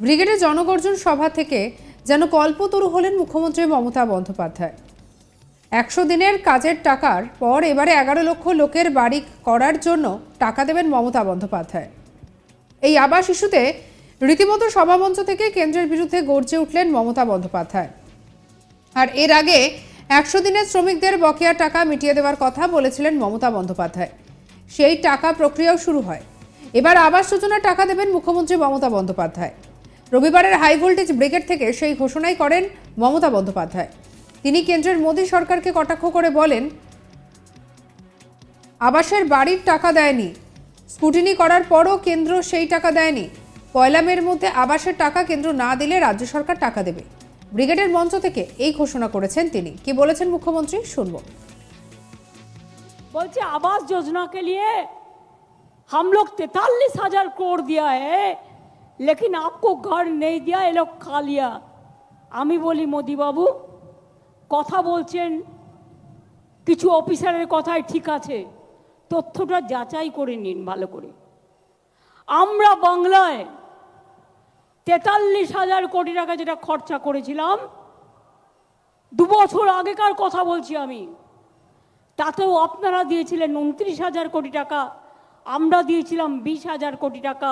ব্রিগেডের জনগর্জন সভা থেকে যেন কল্পতরু হলেন মুখ্যমন্ত্রী মমতা বন্দ্যোপাধ্যায়। একশো দিনের কাজের টাকার পর এবারে এগারো লক্ষ লোকের বাড়ি করার জন্য টাকা দেবেন মমতা বন্দ্যোপাধ্যায়। এই আবাস ইস্যুতে রীতিমতো সভামঞ্চ থেকে কেন্দ্রের বিরুদ্ধে গর্জে উঠলেন মমতা বন্দ্যোপাধ্যায়। আর এর আগে একশো দিনের শ্রমিকদের বকেয়া টাকা মিটিয়ে দেওয়ার কথা বলেছিলেন মমতা বন্দ্যোপাধ্যায়। সেই টাকা প্রক্রিয়াও শুরু হয়। এবার আবাস যোজনার টাকা দেবেন মুখ্যমন্ত্রী মমতা বন্দ্যোপাধ্যায়। রবিবারের হাই ভোল্টেজ ব্রিগেড থেকে সেই ঘোষণাই করেন মমতা বন্দ্যোপাধ্যায়। তিনি কেন্দ্রের মোদী সরকারকে কটাক্ষ করে বলেন, আবাসের বাড়ির টাকা দেয়নি। স্কুটিনি করার পরও কেন্দ্র সেই টাকা দেয়নি। পয়লা মের মধ্যে আবাসের টাকা কেন্দ্র না দিলে রাজ্য সরকার টাকা দেবে। ব্রিগেডের মঞ্চ থেকে এই ঘোষণা করেছেন তিনি। কি বলেছেন মুখ্যমন্ত্রী? শুনব। বলছে, আবাস যোজনা কে লিয়ে হাম লোক তেতাল্লিশ হাজার কোর দিয়া হ্যাঁ लेकिन आपको घर नहीं दिया ये लोग खा लिया আমি বলি মোদি বাবু কথা বলছেন কিছু অফিসারের কথাই ঠিক আছে তথ্যটা যাচাই করে নিন ভালো করে আমরা বাংলায় তেতাল্লিশ হাজার কোটি টাকা যেটা খরচা করেছিলাম দু বছর আগেকার কথা বলছি আমি তাতেও আপনারা দিয়েছিলেন উনত্রিশ হাজার কোটি টাকা আমরা দিয়েছিলাম বিশ হাজার কোটি টাকা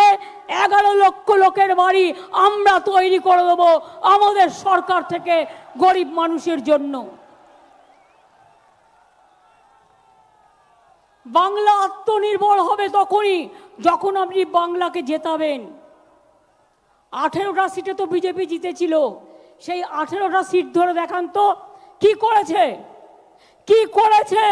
এগারো লক্ষ লোকের বাড়ি আমরা তৈরি করে দেবো আমাদের সরকার থেকে গরিব মানুষের জন্য। বাংলা আত্মনির্ভর হবে তখনই যখন আপনি বাংলাকে জেতাবেন। আঠেরোটা সিটে তো বিজেপি জিতেছিল। সেই আঠেরোটা সিট ধরে দেখান তো, কি করেছে? কি করেছে?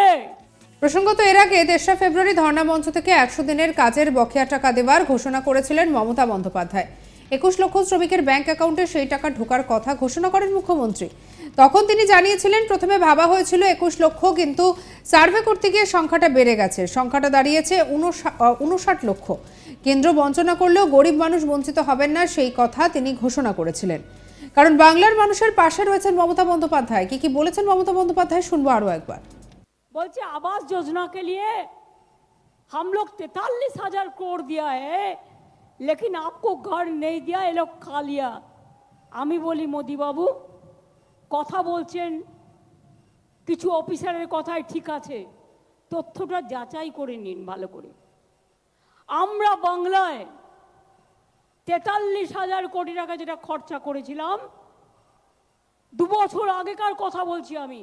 প্রসঙ্গত, এর আগে তেসরা ফেব্রুয়ারি ধর্ণা মঞ্চ থেকে একশো দিনের কাজের বকেয়া টাকা দেওয়ার ঘোষণা করেছিলেন মমতা বন্দ্যোপাধ্যায়। একুশ লক্ষ শ্রমিকের ব্যাংক অ্যাকাউন্টে সেই টাকা ঢোকার কথা ঘোষণা করেন মুখ্যমন্ত্রী। তখন তিনি জানিয়েছিলেন, প্রথমে ভাবা হয়েছিল একুশ লক্ষ, কিন্তু সার্ভে করতে গিয়ে সংখ্যাটা বেড়ে গেছে। সংখ্যাটা দাঁড়িয়েছে উনষাট লক্ষ। কেন্দ্র বঞ্চনা করলেও গরিব মানুষ বঞ্চিত হবেন না, সেই কথা তিনি ঘোষণা করেছিলেন। কারণ বাংলার মানুষের পাশে রয়েছেন মমতা বন্দ্যোপাধ্যায়। কি কি বলেছেন মমতা বন্দ্যোপাধ্যায় শুনব আরও একবার। बोलते आवास योजना के लिए हम लोग तैतालीस हजार करोड़ दिया है लेकिन आपको घर नहीं दिया ये लोग खा लिया আমি বলি মোদি বাবু কথা বলছেন কিছু অফিসারের কথাই ঠিক আছে তথ্যটা যাচাই করে নিন ভালো করে আমরা বাংলায় তেতাল্লিশ হাজার কোটি টাকা যেটা খরচা করেছিলাম দু বছর আগেকার কথা বলছি আমি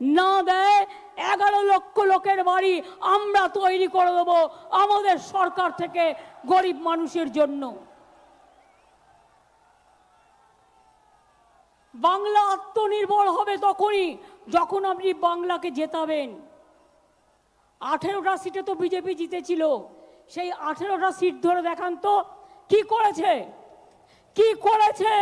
না দেয়, এগারো লক্ষ লোকের বাড়ি আমরা তৈরি করে দেবো আমাদের সরকার থেকে গরিব মানুষের জন্য। বাংলা আত্মনির্ভর হবে তখনই যখন আপনি বাংলাকে জেতাবেন। আঠেরোটা সিটে তো বিজেপি জিতেছিল, সেই আঠেরোটা সিট ধরে দেখান তো, কি করেছে? কি করেছে?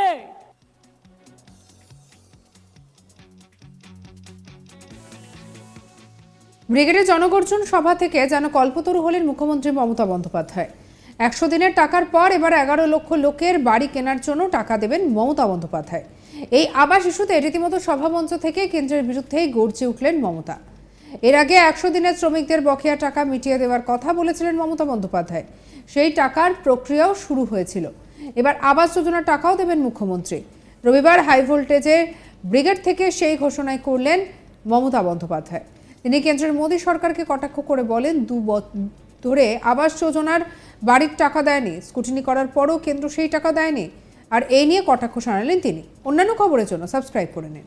ব্রিগেডের জনগর্জন সভা থেকে যেন কল্পতরু হলেন মুখ্যমন্ত্রী মমতা বন্দ্যোপাধ্যায়। একশো দিনের টাকার পর এবার এগারো লক্ষ লোকের বাড়ি কেনার জন্য টাকা দেবেন মমতা বন্দ্যোপাধ্যায়। এই আবাস ইস্যুতে রীতিমতো সভামঞ্চ থেকে কেন্দ্রের বিরুদ্ধেই গর্জে উঠলেন মমতা। এর আগে একশো দিনের শ্রমিকদের বকেয়া টাকা মিটিয়ে দেওয়ার কথা বলেছিলেন মমতা বন্দ্যোপাধ্যায়। সেই টাকার প্রক্রিয়াও শুরু হয়েছিল। এবার আবাস যোজনার টাকাও দেবেন মুখ্যমন্ত্রী। রবিবার হাই ভোল্টেজে ব্রিগেড থেকে সেই ঘোষণায় করলেন মমতা বন্দ্যোপাধ্যায়। তিনি কেন্দ্রের মোদী সরকারকে কটাক্ষ করে বলেন, দু ধরে আবাস যোজনার বাড়ির টাকা দেয়নি। স্কুটিনি করার পরও কেন্দ্র সেই টাকা দেয়নি। আর এই নিয়ে কটাক্ষ শোনালেন তিনি। অন্যান্য খবরের জন্য সাবস্ক্রাইব করে নিন।